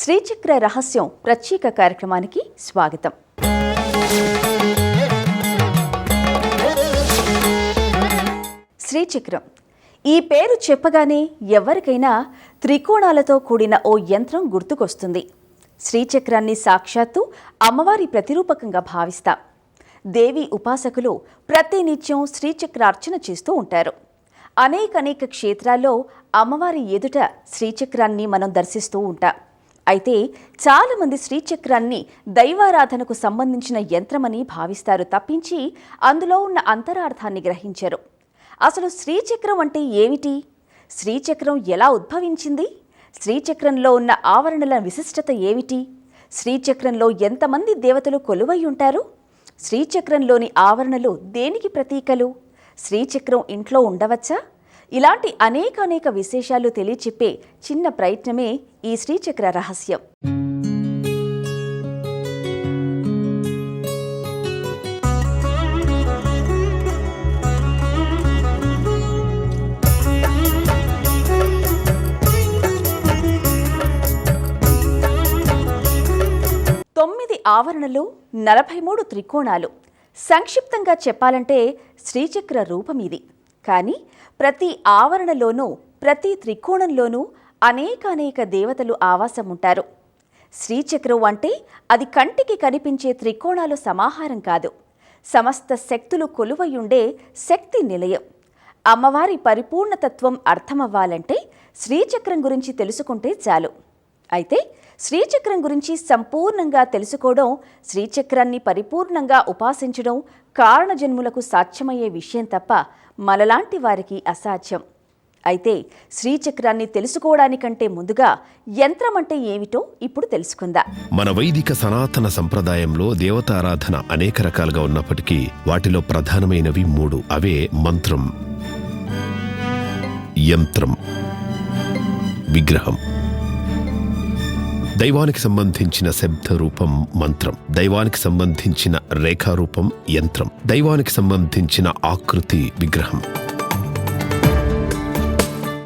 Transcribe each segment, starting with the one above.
శ్రీచక్ర రహస్యం ప్రత్యేక కార్యక్రమానికి స్వాగతం. శ్రీచక్రం. ఈ పేరు చెప్పగానే ఎవరికైనా త్రికోణాలతో కూడిన ఓ యంత్రం గుర్తుకొస్తుంది. శ్రీచక్రాన్ని సాక్షాత్తు అమ్మవారి ప్రతిరూపకంగా భావిస్తాం. దేవి ఉపాసకులు ప్రతినిత్యం శ్రీచక్రార్చన చేస్తూ ఉంటారు. అనేక అనేక క్షేత్రాల్లో అమ్మవారి ఎదుట శ్రీచక్రాన్ని మనం దర్శిస్తూ ఉంటాం. అయితే చాలామంది శ్రీచక్రాన్ని దైవారాధనకు సంబంధించిన యంత్రమని భావిస్తారు తప్పించి అందులో ఉన్న అంతరార్థాన్ని గ్రహించరు. అసలు శ్రీచక్రం అంటే ఏమిటి? శ్రీచక్రం ఎలా ఉద్భవించింది? శ్రీచక్రంలో ఉన్న ఆవరణల విశిష్టత ఏమిటి? శ్రీచక్రంలో ఎంతమంది దేవతలు కొలువై ఉంటారు? శ్రీచక్రంలోని ఆవరణలు దేనికి ప్రతీకలు? శ్రీచక్రం ఇంట్లో ఉండవచ్చా? ఇలాంటి అనేక అనేక విశేషాలు తెలియచెప్పే చిన్న ప్రయత్నమే ఈ శ్రీచక్ర రహస్యం. తొమ్మిది ఆవరణలు నలభై మూడు త్రికోణాలు. సంక్షిప్తంగా చెప్పాలంటే శ్రీచక్ర రూపం ఇది. కానీ ప్రతి ఆవరణలోనూ ప్రతి త్రికోణంలోనూ అనేకానేక దేవతలు ఆవాసం ఉంటారు శ్రీచక్రం అంటే అది కంటికి కనిపించే త్రికోణాల సమాహారం కాదు. సమస్త శక్తులు కొలువయుండే శక్తి నిలయం. అమ్మవారి పరిపూర్ణతత్వం అర్థమవ్వాలంటే శ్రీచక్రం గురించి తెలుసుకుంటే చాలు. అయితే శ్రీచక్రం గురించి సంపూర్ణంగా తెలుసుకోవడం శ్రీచక్రాన్ని పరిపూర్ణంగా ఉపాసించడం కారణజన్ములకు సాధ్యమయ్యే విషయం తప్ప మనలాంటి వారికి అసాధ్యం. అయితే శ్రీచక్రాన్ని తెలుసుకోవడానికంటే ముందుగా యంత్రం అంటే ఏమిటో ఇప్పుడు తెలుసుకుందా. మన వైదిక సనాతన సంప్రదాయంలో దేవతారాధన అనేక రకాలుగా ఉన్నప్పటికీ వాటిలో ప్రధానమైనవి మూడు. అవే మంత్రం యంత్రం విగ్రహం. దైవానికి సంబంధించిన శబ్ద రూపం మంత్రం. దైవానికి సంబంధించిన రేఖారూపం యంత్రం. దైవానికి సంబంధించిన ఆకృతి విగ్రహం.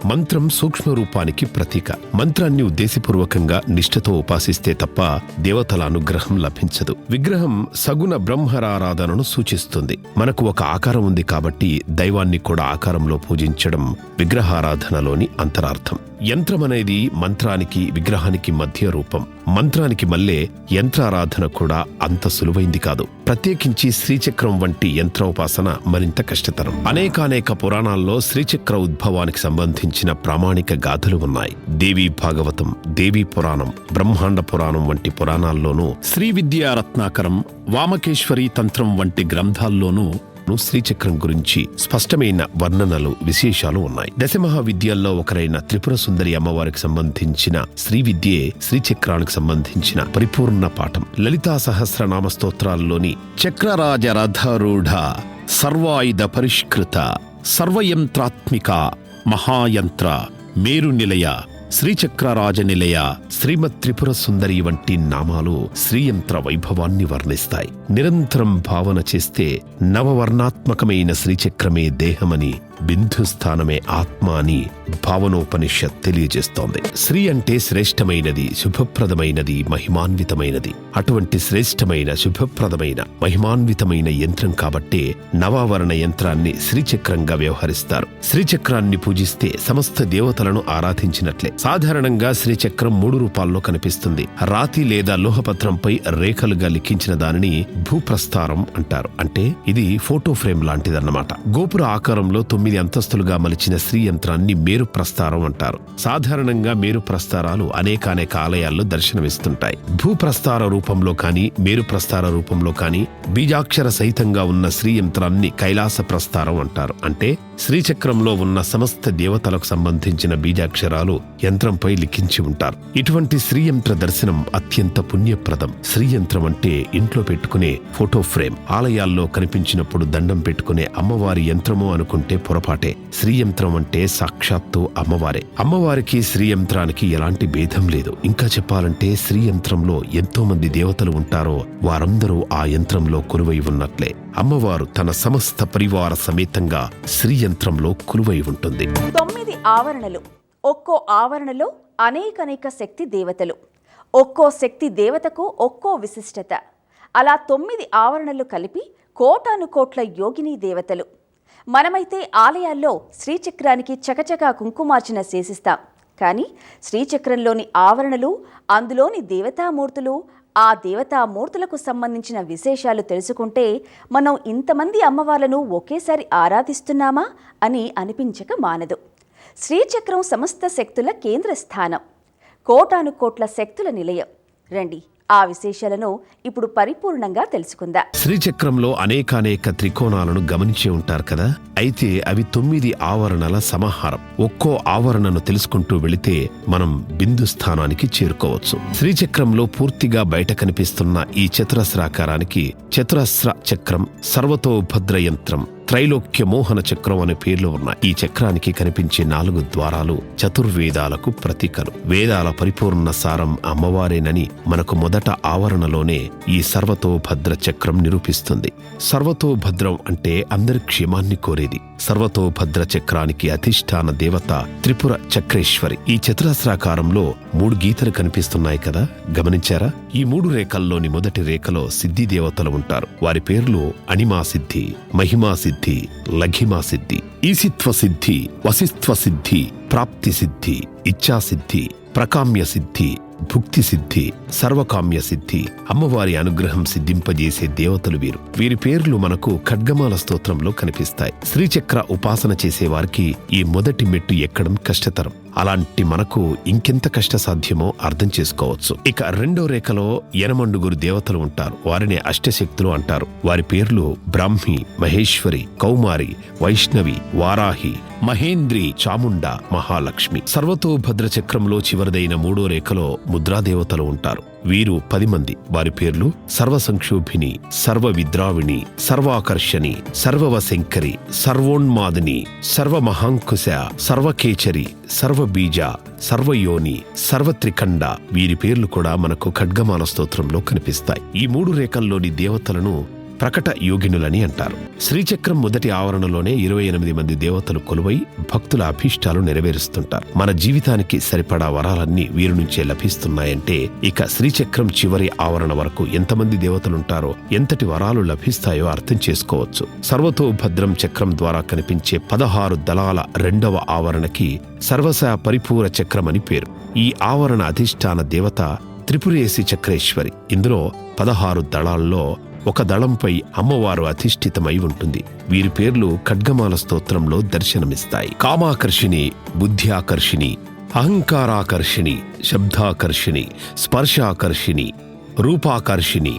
మంత్రం సూక్ష్మ రూపానికి ప్రతీక. మంత్రాన్ని ఉద్దేశపూర్వకంగా నిష్ఠతో ఉపాసిస్తే తప్ప దేవతల అనుగ్రహం లభించదు. విగ్రహం సగుణ బ్రహ్మరారాధనను సూచిస్తుంది. మనకు ఒక ఆకారం ఉంది కాబట్టి దైవాన్ని కూడా ఆకారంలో పూజించడం విగ్రహారాధనలోని అంతరార్థం. యంత్రం అనేది మంత్రానికి విగ్రహానికి మధ్య రూపం. మంత్రానికి మల్లే యంత్రారాధన కూడా అంత సులువైంది కాదు. ప్రత్యేకించి శ్రీచక్రం వంటి యంత్రోపాసన మరింత కష్టతరం. అనేకానేక పురాణాల్లో శ్రీచక్ర ఉద్భవానికి సంబంధించి సంబంధించిన ప్రామాణిక గాథలు ఉన్నాయి. దేవీ భాగవతం దేవీ పురాణం బ్రహ్మాండ పురాణం వంటి పురాణాల్లోనూ శ్రీ విద్యా రత్నాకరం వామకేశ్వరి తంత్రం వంటి గ్రంథాల్లోనూ శ్రీచక్రం గురించి స్పష్టమైన వర్ణనలు విశేషాలు ఉన్నాయి. దశమహా విద్యల్లో ఒకరైన త్రిపుర సుందరి అమ్మవారికి సంబంధించిన శ్రీ విద్యే శ్రీచక్రానికి సంబంధించిన పరిపూర్ణ పాఠం. లలితా సహస్రనామ స్తోత్రాల్లోని చక్రరాజ రథరూఢ సర్వాయుధ పరిష్కృత సర్వయంత్రాత్మిక మహాయంత్ర మేరు నిలయ శ్రీచక్రరాజ నిలయ శ్రీమత్ త్రిపుర సుందరి వంటి నామాలు శ్రీయంత్ర వైభవాన్ని వర్ణిస్తాయి. నిరంతరం భావన చేస్తే నవవర్ణాత్మకమైన శ్రీచక్రమే దేహమని బిందుస్థానమే ఆత్మ అని భావనోపనిషత్ తెలియజేస్తోంది. శ్రీ అంటే శ్రేష్టమైనది శుభప్రదమైనది మహిమాన్వితమైనది. అటువంటి శ్రేష్టమైన శుభప్రదమైన మహిమాన్వితమైన యంత్రం కాబట్టే నవావరణ యంత్రాన్ని శ్రీచక్రంగా వ్యవహరిస్తారు. శ్రీచక్రాన్ని పూజిస్తే సమస్త దేవతలను ఆరాధించినట్లే. సాధారణంగా శ్రీచక్రం మూడు రూపాల్లో కనిపిస్తుంది. రాతి లేదా లోహపత్రంపై రేఖలుగా లిఖించిన దానిని భూప్రస్థారం అంటారు. అంటే ఇది ఫోటో ఫ్రేమ్ లాంటిదన్నమాట. గోపుర ఆకారంలో తొమ్మిది అంతస్తులుగా మలిచిన శ్రీ యంత్రాన్ని మేరు ప్రస్తారం అంటారు. సాధారణంగా మేరు ప్రస్తారాలు అనేకానేక ఆలయాల్లో దర్శనమిస్తుంటాయి. భూప్రస్తార రూపంలో కానీ మేరు ప్రస్తార రూపంలో కానీ బీజాక్షర సహితంగా ఉన్న శ్రీ యంత్రాన్ని కైలాస ప్రస్తారం అంటారు. అంటే శ్రీచక్రంలో ఉన్న సమస్త దేవతలకు సంబంధించిన బీజాక్షరాలు యంత్రంపై లిఖించి ఉంటారు. ఇటువంటి శ్రీయంత్ర దర్శనం అత్యంత పుణ్యప్రదం. శ్రీయంత్రం అంటే ఇంట్లో పెట్టుకునే ఫోటో ఫ్రేమ్. ఆలయాల్లో కనిపించినప్పుడు దండం పెట్టుకునే అమ్మవారి యంత్రము అనుకుంటే పొరపాటే. శ్రీయంత్రం అంటే సాక్షాత్తు అమ్మవారే. అమ్మవారికి శ్రీయంత్రానికి ఎలాంటి భేదం లేదు. ఇంకా చెప్పాలంటే శ్రీయంత్రంలో ఎంతో మంది దేవతలు ఉంటారో వారందరూ ఆ యంత్రంలో కొలువై ఉన్నట్లే. అమ్మవారు తన సమస్త పరివార సమేతంగా శ్రీయంత్రంలో కొలువై ఉంటుంది. తొమ్మిది ఆవరణలు. ఒక్కో ఆవరణలో అనేకనేక శక్తి దేవతలు. ఒక్కో శక్తి దేవతకు ఒక్కో విశిష్టత. అలా తొమ్మిది ఆవరణలు కలిపి కోటాను కోట్ల యోగిని దేవతలు. మనమైతే ఆలయాల్లో శ్రీచక్రానికి చకచకా కుంకుమార్చన శేషిస్తాం. కానీ శ్రీచక్రంలోని ఆవరణలు అందులోని దేవతామూర్తులు ఆ దేవతామూర్తులకు సంబంధించిన విశేషాలు తెలుసుకుంటే మనం ఇంతమంది అమ్మవార్లను ఒకేసారి ఆరాధిస్తున్నామా అని అనిపించక మానదు. శ్రీచక్రం సమస్త శక్తుల కేంద్ర స్థానం కోటాను కోట్ల శక్తుల నిలయం. రండి ఆ విశేషాలను ఇప్పుడు పరిపూర్ణంగా తెలుసుకుందాం. శ్రీచక్రంలో అనేకానేక త్రికోణాలను గమనించి ఉంటారు కదా. అయితే అవి తొమ్మిది ఆవరణల సమాహారం. ఒక్కో ఆవరణను తెలుసుకుంటూ వెళితే మనం బిందు స్థానానికి చేరుకోవచ్చు. శ్రీచక్రంలో పూర్తిగా బయట కనిపిస్తున్న ఈ చతురస్రాకారానికి చతురస్ర చక్రం సర్వతోభద్ర యంత్రం త్రైలోక్య మోహన చక్రం అనే పేర్లు ఉన్నాయి ఈ చక్రానికి కనిపించే నాలుగు ద్వారాలు చతుర్వేదాలకు ప్రతీకలు. వేదాల పరిపూర్ణ సారం అమ్మవారేనని మనకు మొదట ఆవరణలోనే ఈ సర్వతోభద్ర చక్రం నిరూపిస్తుంది. సర్వతోభద్రం అంటే అందరి క్షేమాన్ని కోరేది. సర్వతోభద్ర చక్రానికి అధిష్టాన దేవత త్రిపుర చక్రేశ్వరి. ఈ చతురస్రాకారంలో మూడు గీతలు కనిపిస్తున్నాయి కదా? గమనించారా? ఈ మూడు రేఖల్లోని మొదటి రేఖలో సిద్ధి దేవతలు ఉంటారు. వారి పేర్లు అనిమా సిద్ధి మహిమా సిద్ధి లఘిమా సిద్ధి ఈసిత్వ సిద్ధి వసిత్వ సిద్ధి ప్రాప్తి సిద్ధి ఇచ్ఛాసిద్ధి ప్రకామ్య సిద్ధి భుక్తి సిద్ధి సర్వకామ్య సిద్ధి అమ్మవారి అనుగ్రహం సిద్ధింపజేసే దేవతలు వీరు. వీరి పేర్లు మనకు ఖడ్గమాల స్తోత్రంలో కనిపిస్తాయి. శ్రీచక్ర ఉపాసన చేసేవారికి ఈ మొదటి మెట్టు ఎక్కడం కష్టతరం. అలాంటి మనకు ఇంకెంత కష్ట సాధ్యమో అర్థం చేసుకోవచ్చు. ఇక రెండో రేఖలో ఎనమండుగురు దేవతలు ఉంటారు. వారిని అష్టశక్తులు అంటారు. వారి పేర్లు బ్రాహ్మి మహేశ్వరి కౌమారి వైష్ణవి వారాహి మహేంద్రి చాముండ మహాలక్ష్మి. సర్వతోభద్ర చక్రంలో చివరిదైన మూడో రేఖలో ముద్రాదేవతలు ఉంటారు. వీరు పది మంది. వారి పేర్లు సర్వసంక్షోభిని సర్వ విద్రావిణి సర్వాకర్షణి సర్వవశంకరి సర్వోన్మాదిని సర్వమహాంకుశ సర్వకేచరి సర్వబీజ సర్వయోని సర్వత్రికండ వీరి పేర్లు కూడా మనకు ఖడ్గమాన స్తోత్రంలో కనిపిస్తాయి. ఈ మూడు రేఖల్లోని దేవతలను ప్రకట యోగినులని అంటారు. శ్రీచక్రం మొదటి ఆవరణలోనే ఇరవై ఎనిమిది మంది దేవతలు కొలువై భక్తుల అభీష్టాలు నెరవేరుస్తుంటారు. మన జీవితానికి సరిపడా వరాలన్నీ వీరి నుంచే లభిస్తున్నాయంటే ఇక శ్రీచక్రం చివరి ఆవరణ వరకు ఎంతమంది దేవతలుంటారో ఎంతటి వరాలు లభిస్తాయో అర్థం చేసుకోవచ్చు. సర్వతోభద్రం చక్రం ద్వారా కనిపించే పదహారు దళాల రెండవ ఆవరణకి సర్వస పరిపూర చక్రం అని పేరు. ఈ ఆవరణ అధిష్టాన దేవత త్రిపురేసి చక్రేశ్వరి. ఇందులో పదహారు దళాల్లో ఒక దళంపై అమ్మవారు అధిష్ఠితమై ఉంటుంది. వీరి పేర్లు ఖడ్గమాల స్తోత్రంలో దర్శనమిస్తాయి. కామాకర్షిణి బుద్ధ్యాకర్షిణి అహంకారాకర్షిణి శబ్దాకర్షిణి స్పర్శాకర్షిణి రూపాకర్షిణి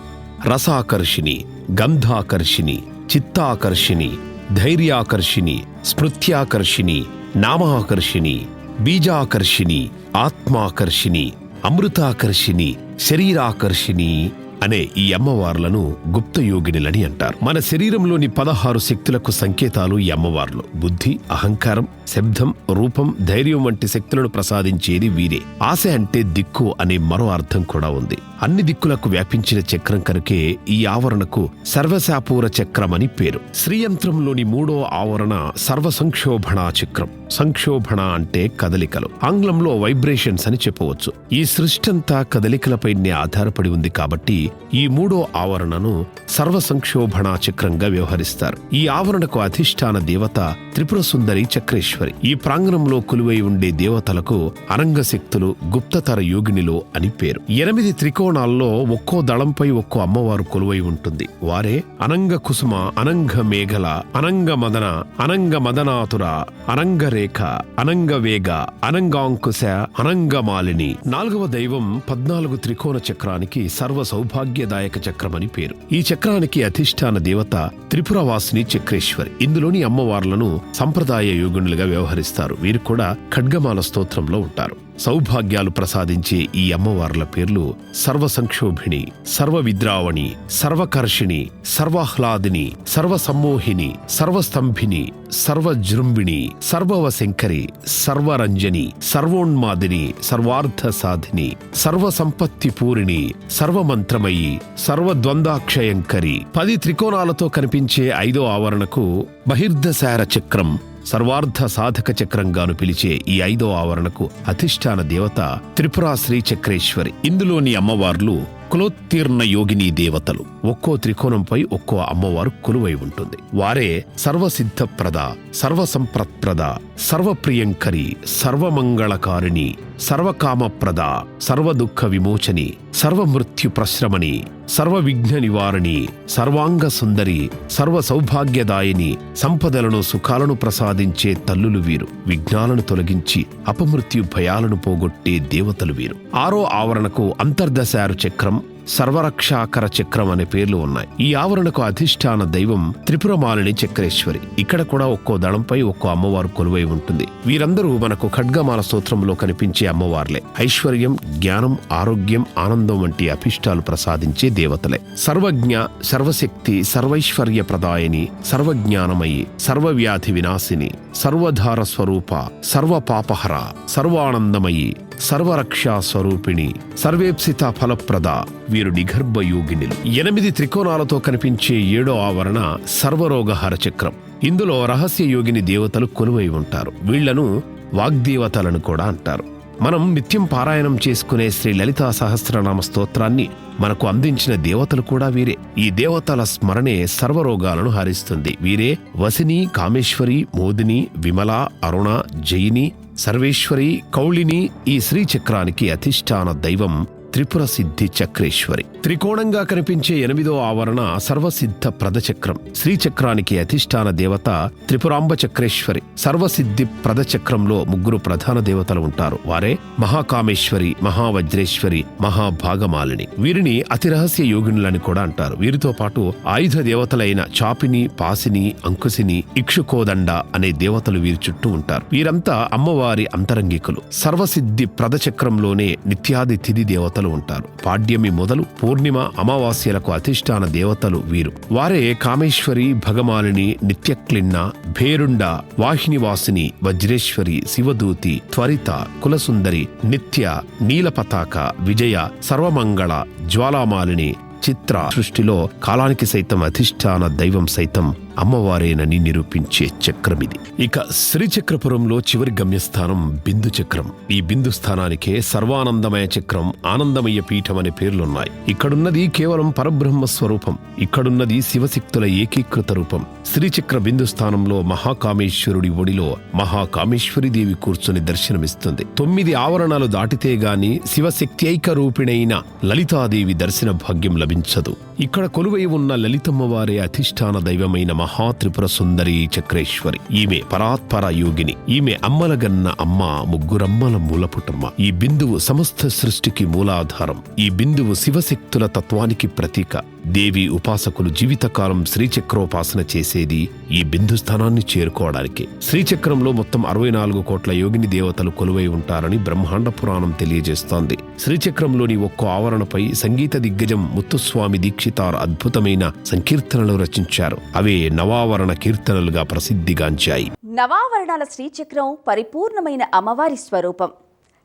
రసాకర్షిణి గంధాకర్షిణి చిత్తాకర్షిణి ధైర్యాకర్షిణి స్మృత్యాకర్షిణి నామాకర్షిణి బీజాకర్షిణి ఆత్మాకర్షిణి అమృతాకర్షిణి శరీరాకర్షిణి అనే ఈ అమ్మవార్లను గుప్త యోగినులని అంటారు. మన శరీరంలోని పదహారు శక్తులకు సంకేతాలు ఈ అమ్మవార్లు. బుద్ధి అహంకారం శబ్దం రూపం ధైర్యం వంటి శక్తులను ప్రసాదించేది వీరే. ఆశ అంటే దిక్కు అనే మరో అర్థం కూడా ఉంది. అన్ని దిక్కులకు వ్యాపించిన చక్రం కనుకే ఈ ఆవరణకు సర్వశాపూర చక్రం అని పేరు. శ్రీయంత్రంలోని మూడో ఆవరణ సర్వ సంక్షోభణ చక్రం. సంక్షోభణ అంటే కదలికలు. ఆంగ్లంలో వైబ్రేషన్స్ అని చెప్పవచ్చు. ఈ సృష్టంతా కదలికలపైనే ఆధారపడి ఉంది కాబట్టి ఈ మూడో ఆవరణను సర్వ సంక్షోభణ చక్రంగా వ్యవహరిస్తారు. ఈ ఆవరణకు అధిష్టాన దేవత త్రిపుర సుందరి చక్రేశ్వరి. ఈ ప్రాంగణంలో కొలువై ఉండే దేవతలకు అనంగశక్తులు గుప్తతర యోగినిలో అని పేరు. ఎనిమిది త్రికో త్రికోణాల్లో ఒక్కో దళంపై ఒక్కో అమ్మవారు కొలువై ఉంటుంది. వారే అనంగ కుసుమ అనంగ మేఘల అనంగ మదన అనంగ మదనాతుర అనంగ రేఖ అనంగ వేగ అనంగాంకుశ అనంగమాలిని నాలుగవ దైవం పద్నాలుగు త్రికోణ చక్రానికి సర్వ సౌభాగ్యదాయక చక్రమని పేరు. ఈ చక్రానికి అధిష్టాన దేవత త్రిపురవాసిని చక్రేశ్వరి. ఇందులోని అమ్మవార్లను సంప్రదాయ యోగుణులుగా వ్యవహరిస్తారు. వీరు కూడా ఖడ్గమాల స్తోత్రంలో ఉంటారు. సౌభాగ్యాలు ప్రసాదించే ఈ అమ్మవార్ల పేర్లు సర్వ సంక్షోభిణి సర్వ విద్రావణి సర్వకర్షిణి సర్వాహ్లాదిని సర్వసమ్మోహిని సర్వస్తంభిని సర్వజృంభిణి సర్వవశంకరి సర్వరంజని సర్వోన్మాదిని సర్వార్థ సాధిని సర్వసంపత్తి పూరిణి సర్వమంత్రమయి సర్వద్వందాక్షయంకరి. పది త్రికోణాలతో కనిపించే ఐదో ఆవరణకు బహిర్దశార చక్రం సర్వార్థ సాధక చక్రంగాను పిలిచే ఈ ఐదో ఆవరణకు అధిష్టాన దేవత త్రిపురా శ్రీ చక్రేశ్వరి. ఇందులోని అమ్మవార్లు కులోత్తీర్ణ యోగిని దేవతలు. ఒక్కో త్రికోణంపై ఒక్కో అమ్మవారు కొలువై ఉంటుంది. వారే సర్వసిద్ధప్రద సర్వసంప్రప్రద సర్వప్రియంకరి సర్వమంగళకారిణి సర్వకామప్రద సర్వదుఃఖ విమోచని సర్వమృత్యు ప్రశ్రమణి సర్వ విఘ్న నివారణి సర్వాంగ సుందరి సర్వ సౌభాగ్యదాయిని సంపదలను సుఖాలను ప్రసాదించే తల్లులు వీరు. విఘ్నాలను తొలగించి అపమృత్యు భయాలను పోగొట్టే దేవతలు వీరు. ఆరో ఆవరణకు అంతర్దశారు చక్రం సర్వరక్షాకర చక్రం అనే పేర్లు ఉన్నాయి. ఈ ఆవరణకు అధిష్టాన దైవం త్రిపురమాలిని చక్రేశ్వరి. ఇక్కడ కూడా ఒక్కో దళంపై ఒక్కో అమ్మవారు కొలువై ఉంటుంది. వీరందరూ మనకు ఖడ్గమాల స్తోత్రంలో కనిపించే అమ్మవార్లే. ఐశ్వర్యం జ్ఞానం ఆరోగ్యం ఆనందం వంటి అభిష్టాలు ప్రసాదించే దేవతలే. సర్వజ్ఞ సర్వశక్తి సర్వైశ్వర్య ప్రదాయని సర్వజ్ఞానమయి సర్వవ్యాధి వినాశిని సర్వధార స్వరూప సర్వపాపహర సర్వానందమయి సర్వరక్షా స్వరూపిణి సర్వేప్సిత ఫలప్రద వీరు నిగర్భ యోగినిలు ఎనిమిది త్రికోణాలతో కనిపించే ఏడో ఆవరణ సర్వరోగహర చక్రం ఇందులో రహస్య యోగిని దేవతలు కొలువై ఉంటారు. వీళ్ళను వాగ్దేవతలను కూడా అంటారు. మనం నిత్యం పారాయణం చేసుకునే శ్రీ లలితా సహస్రనామ స్తోత్రాన్ని మనకు అందించిన దేవతలు కూడా వీరే. ఈ దేవతల స్మరణే సర్వరోగాలను హరిస్తుంది. వీరే వసిని కామేశ్వరి మోదిని విమల అరుణ జయిని సర్వేశ్వరి కౌళిని ఈ శ్రీచక్రానికి అధిష్టాన దైవం త్రిపుర సిద్ధి చక్రేశ్వరి. త్రికోణంగా కనిపించే ఎనిమిదో ఆవరణ సర్వసిద్ధ ప్రదచక్రం. శ్రీచక్రానికి అధిష్టాన దేవత త్రిపురాంబ చక్రేశ్వరి. సర్వసిద్ధి ప్రదచక్రంలో ముగ్గురు ప్రధాన దేవతలు ఉంటారు. వారే మహాకామేశ్వరి మహావజ్రేశ్వరి మహాభాగమాలిని. వీరిని అతి రహస్య యోగినులని కూడా అంటారు. వీరితో పాటు ఆయుధ దేవతలైన చాపిని పాసిని అంకుశిని ఇక్షుకోదండ అనే దేవతలు వీరి చుట్టూ ఉంటారు. వీరంతా అమ్మవారి అంతరంగికులు. సర్వసిద్ధి ప్రదచక్రంలోనే నిత్యాది తిథి దేవతలు ఉంటారు. పాడ్యమి మొదలు పూర్ణిమ అమావాస్యలకు అధిష్టాన దేవతలు వీరు. వారే కామేశ్వరి భగమాలిని నిత్యక్లిన్న భేరుండ వాహినివాసిని వజ్రేశ్వరి శివదూతి త్వరిత కులసుందరి నిత్య నీలపతాక విజయ సర్వమంగళ జ్వాలామాలిని చిత్ర సృష్టిలో కాలానికి సైతం అధిష్టాన దైవం సైతం అమ్మవారేనని నిరూపించే చక్రమిది. ఇక శ్రీచక్రపురంలో చివరి గమ్యస్థానం బిందు చక్రం ఈ బిందు స్థానానికే సర్వానందమయ చక్రం ఆనందమయ పీఠం అనే పేర్లున్నాయి. ఇక్కడున్నది కేవలం పరబ్రహ్మ స్వరూపం. ఇక్కడున్నది శివశక్తుల ఏకీకృత రూపం. శ్రీచక్ర బిందు స్థానంలో మహాకామేశ్వరుడి ఒడిలో మహాకామేశ్వరి దేవి కూర్చుని దర్శనమిస్తుంది. తొమ్మిది ఆవరణాలు దాటితే గాని శివశక్త్యైక రూపిణైన లలితాదేవి దర్శన భాగ్యం లభించదు. ఇక్కడ కొలువై ఉన్న లలితమ్మవారే అధిష్టాన దైవమైన మహాత్రిపుర సుందరి చక్రేశ్వరి. ఈమె పరాత్పర యోగిని. ఈమె అమ్మలగన్న అమ్మ ముగ్గురమ్మల మూలపుటమ్మ. ఈ బిందువు సమస్త సృష్టికి మూలాధారం. ఈ బిందువు శివశక్తుల తత్వానికి ప్రతీక. దేవి ఉపాసకులు జీవితకాలం శ్రీచక్రోపాసన చేసేది ఈ బిందు స్థానాన్ని చేరుకోవడానికి. శ్రీచక్రంలో మొత్తం అరవై నాలుగు కోట్ల యోగిని దేవతలు కొలువై ఉంటారని బ్రహ్మాండ పురాణం తెలియజేస్తోంది. శ్రీచక్రంలోని ఒక్కో ఆవరణపై సంగీత దిగ్గజం ముత్తుస్వామి దీక్షితార్ అద్భుతమైన సంకీర్తనలు రచించారు. అవే నవావరణ కీర్తనలుగా ప్రసిద్ధిగాంచాయి. నవావరణాల శ్రీచక్రం పరిపూర్ణమైన అమ్మవారి స్వరూపం.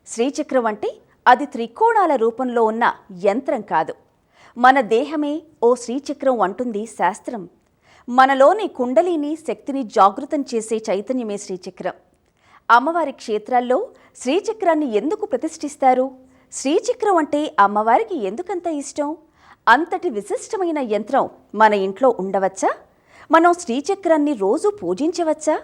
శ్రీచక్రం అంటే అది త్రికోణాల రూపంలో ఉన్న యంత్రం కాదు. మన దేహమే ఓ శ్రీచక్రం అంటుంది శాస్త్రం. మనలోని కుండలిని శక్తిని జాగృతం చేసే చైతన్యమే శ్రీచక్రం. అమ్మవారి క్షేత్రాల్లో శ్రీచక్రాన్ని ఎందుకు ప్రతిష్ఠిస్తారు? శ్రీచక్రం అంటే అమ్మవారికి ఎందుకంత ఇష్టం? అంతటి విశిష్టమైన యంత్రం మన ఇంట్లో ఉండవచ్చా? మనం శ్రీచక్రాన్ని రోజు పూజించవచ్చా?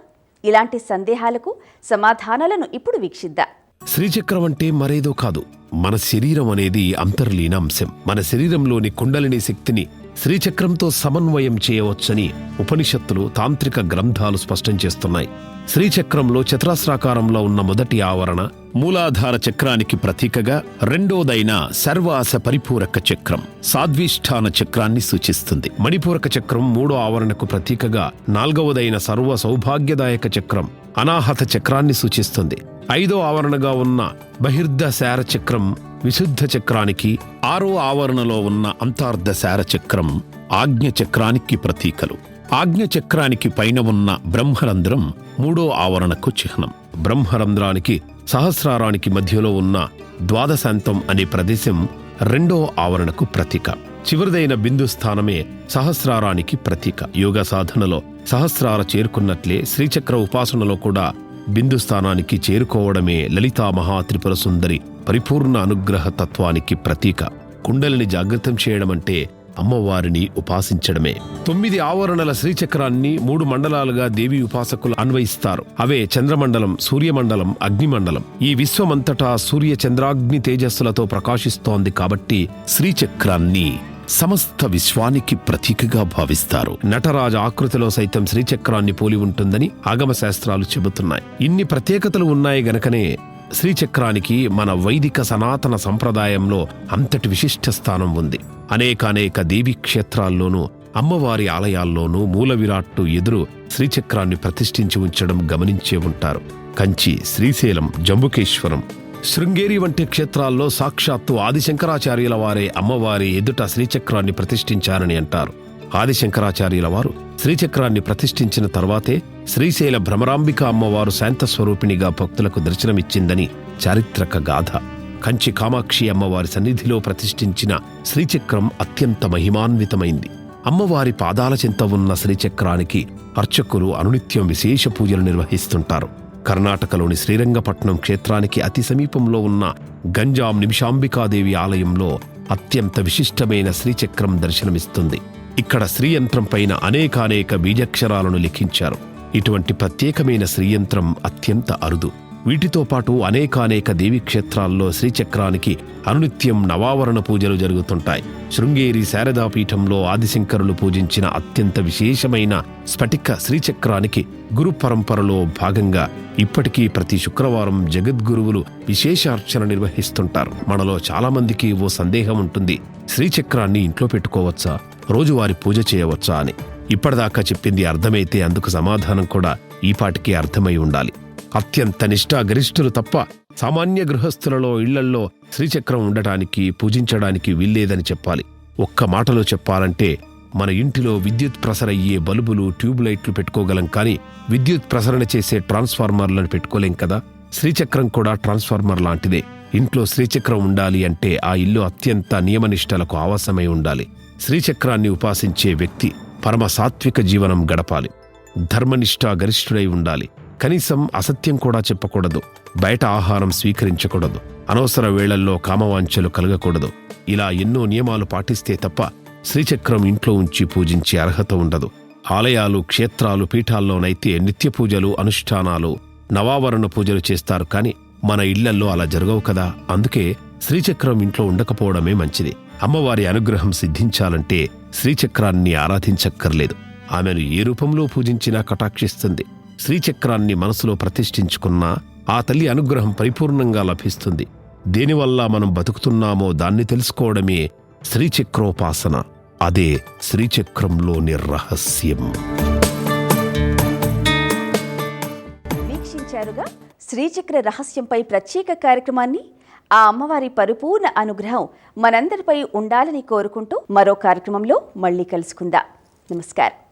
ఇలాంటి సందేహాలకు సమాధానాలను ఇప్పుడు వీక్షిద్దాం. శ్రీచక్రం అంటే మరేదో కాదు. మన శరీరం అనేది అంతర్లీన అంశం మన శరీరంలోని కుండలిని శక్తిని శ్రీచక్రంతో సమన్వయం చేయవచ్చని ఉపనిషత్తులు తాంత్రిక గ్రంథాలు స్పష్టం చేస్తున్నాయి. శ్రీచక్రంలో చతురాస్రాకారంలో ఉన్న మొదటి ఆవరణ మూలాధార చక్రానికి ప్రతీకగా రెండోదైన సర్వాస పరిపూరక చక్రం సాద్విష్ఠాన చక్రాన్ని సూచిస్తుంది. మణిపూరక చక్రం మూడో ఆవరణకు ప్రతీకగా నాల్గవదైన సర్వ సౌభాగ్యదాయక చక్రం అనాహత చక్రాన్ని సూచిస్తుంది. ఐదో ఆవరణగా ఉన్న బహిర్ధ శార చక్రం విశుద్ధ చక్రానికి ఆరో ఆవరణలో ఉన్న అంతార్ధ శార చక్రం ఆజ్ఞ చక్రానికి ప్రతీకలు. ఆజ్ఞ చక్రానికి పైన ఉన్న బ్రహ్మరంధ్రం మూడో ఆవరణకు చిహ్నం. బ్రహ్మరంధ్రానికి సహస్రారానికి మధ్యలో ఉన్న ద్వాదశాంతం అనే ప్రదేశం రెండో ఆవరణకు ప్రతీక. చివరిదైన బిందు స్థానమే సహస్రారానికి ప్రతీక. యోగ సాధనలో సహస్రార చేరుకున్నట్లే శ్రీచక్ర ఉపాసనలో కూడా బిందు స్థానానికి చేరుకోవడమే లలితా మహాత్రిపుర సుందరి పరిపూర్ణ అనుగ్రహ తత్వానికి ప్రతీక. కుండలిని జాగృతం చేయడమంటే అమ్మవారిని ఉపాసించడమే. తొమ్మిది ఆవరణల శ్రీచక్రాన్ని మూడు మండలాలుగా దేవి ఉపాసకులు అన్వయిస్తారు. అవే చంద్రమండలం సూర్యమండలం అగ్నిమండలం. ఈ విశ్వమంతటా సూర్య చంద్రాగ్ని తేజస్సులతో ప్రకాశిస్తోంది కాబట్టి శ్రీచక్రాన్ని సమస్త విశ్వానికి ప్రతీకగా భావిస్తారు. నటరాజ ఆకృతిలో సైతం శ్రీచక్రాన్ని పోలి ఉంటుందని ఆగమ శాస్త్రాలు చెబుతున్నాయి. ఇన్ని ప్రత్యేకతలు ఉన్నాయి గనకనే శ్రీచక్రానికి మన వైదిక సనాతన సంప్రదాయంలో అంతటి విశిష్ట స్థానం ఉంది. అనేకానేక దేవీ క్షేత్రాల్లోనూ అమ్మవారి ఆలయాల్లోనూ మూల విరాట్టు ఎదురు శ్రీచక్రాన్ని ప్రతిష్ఠించి ఉంచడం గమనించే ఉంటారు. కంచి శ్రీశైలం జంబుకేశ్వరం శృంగేరి వంటి క్షేత్రాల్లో సాక్షాత్తు ఆదిశంకరాచార్యుల వారే అమ్మవారి ఎదుట శ్రీచక్రాన్ని ప్రతిష్ఠించారని అంటారు. ఆదిశంకరాచార్యుల వారు శ్రీచక్రాన్ని ప్రతిష్ఠించిన తర్వాతే శ్రీశైల భ్రమరాంబిక అమ్మవారు శాంత స్వరూపిణిగా భక్తులకు దర్శనమిచ్చిందని చారిత్రక గాథ. కంచి కామాక్షి అమ్మవారి సన్నిధిలో ప్రతిష్ఠించిన శ్రీచక్రం అత్యంత మహిమాన్వితమైంది. అమ్మవారి పాదాల చెంత ఉన్న శ్రీచక్రానికి అర్చకులు అనునిత్యం విశేష పూజలు నిర్వహిస్తుంటారు. కర్ణాటకలోని శ్రీరంగపట్నం క్షేత్రానికి అతి సమీపంలో ఉన్న గంజాం నిమిషాంబికాదేవి ఆలయంలో అత్యంత విశిష్టమైన శ్రీచక్రం దర్శనమిస్తుంది. ఇక్కడ శ్రీయంత్రం పైన అనేకానేక బీజక్షరాలను లిఖించారు. ఇటువంటి ప్రత్యేకమైన శ్రీయంత్రం అత్యంత అరుదు. వీటితో పాటు అనేకానేక దేవీక్షేత్రాల్లో శ్రీచక్రానికి అనునిత్యం నవావరణ పూజలు జరుగుతుంటాయి. శృంగేరి శారదాపీఠంలో ఆదిశంకరులు పూజించిన అత్యంత విశేషమైన స్ఫటిక శ్రీచక్రానికి గురు పరంపరలో భాగంగా ఇప్పటికీ ప్రతి శుక్రవారం జగద్గురువులు విశేష అర్చన నిర్వహిస్తుంటారు. మనలో చాలామందికి ఓ సందేహం ఉంటుంది. శ్రీచక్రాన్ని ఇంట్లో పెట్టుకోవచ్చా? రోజువారి పూజ చేయవచ్చా అని. ఇప్పటిదాకా చెప్పింది అర్థమైతే అందుకు సమాధానం కూడా ఈపాటికి అర్థమై ఉండాలి. అత్యంత నిష్ఠా గరిష్ఠులు తప్ప సామాన్య గృహస్థులలో ఇళ్ళల్లో శ్రీచక్రం ఉండటానికి పూజించడానికి వీల్లేదని చెప్పాలి. ఒక్క మాటలో చెప్పాలంటే మన ఇంటిలో విద్యుత్ ప్రసరయ్యే బల్బులు ట్యూబ్ లైట్లు పెట్టుకోగలం కానీ విద్యుత్ ప్రసరణ చేసే ట్రాన్స్ఫార్మర్లను పెట్టుకోలేం కదా? శ్రీచక్రం కూడా ట్రాన్స్ఫార్మర్ లాంటిదే. ఇంట్లో శ్రీచక్రం ఉండాలి అంటే ఆ ఇల్లు అత్యంత నియమనిష్టలకు ఆవాసమై ఉండాలి. శ్రీచక్రాన్ని ఉపాసించే వ్యక్తి పరమ సాత్విక జీవనం గడపాలి. ధర్మనిష్ఠా గరిష్ఠుడై ఉండాలి. కనీసం అసత్యం కూడా చెప్పకూడదు. బయట ఆహారం స్వీకరించకూడదు. అనవసర వేళల్లో కామవాంఛలు కలగకూడదు. ఇలా ఎన్నో నియమాలు పాటిస్తే తప్ప శ్రీచక్రం ఇంట్లో ఉంచి పూజించే అర్హత ఉండదు. ఆలయాలు క్షేత్రాలు పీఠాల్లోనైతే నిత్య పూజలు అనుష్ఠానాలు నవావరణ పూజలు చేస్తారు కాని మన ఇళ్ళల్లో అలా జరగవు కదా. అందుకే శ్రీచక్రం ఇంట్లో ఉండకపోవడమే మంచిది. అమ్మవారి అనుగ్రహం సిద్ధించాలంటే శ్రీచక్రాన్ని ఆరాధించక్కర్లేదు. ఆమెను ఏ రూపంలో పూజించినా కటాక్షిస్తుంది. శ్రీచక్రాన్ని మనసులో ప్రతిష్ఠించుకున్నా ఆ తల్లి అనుగ్రహం పరిపూర్ణంగా లభిస్తుంది. దేనివల్ల మనం బతుకుతున్నామో దాన్ని తెలుసుకోవడమే శ్రీచక్రోపాసన. అదే శ్రీచక్రంలోని రహస్యం వీక్షించారుగా శ్రీచక్ర రహస్యంపై ప్రత్యేక కార్యక్రమాన్ని ఆ అమ్మవారి పరిపూర్ణ అనుగ్రహం మనందరిపై ఉండాలని కోరుకుంటూ మరో కార్యక్రమంలో మళ్ళీ కలుసుకుందాం. నమస్కారం.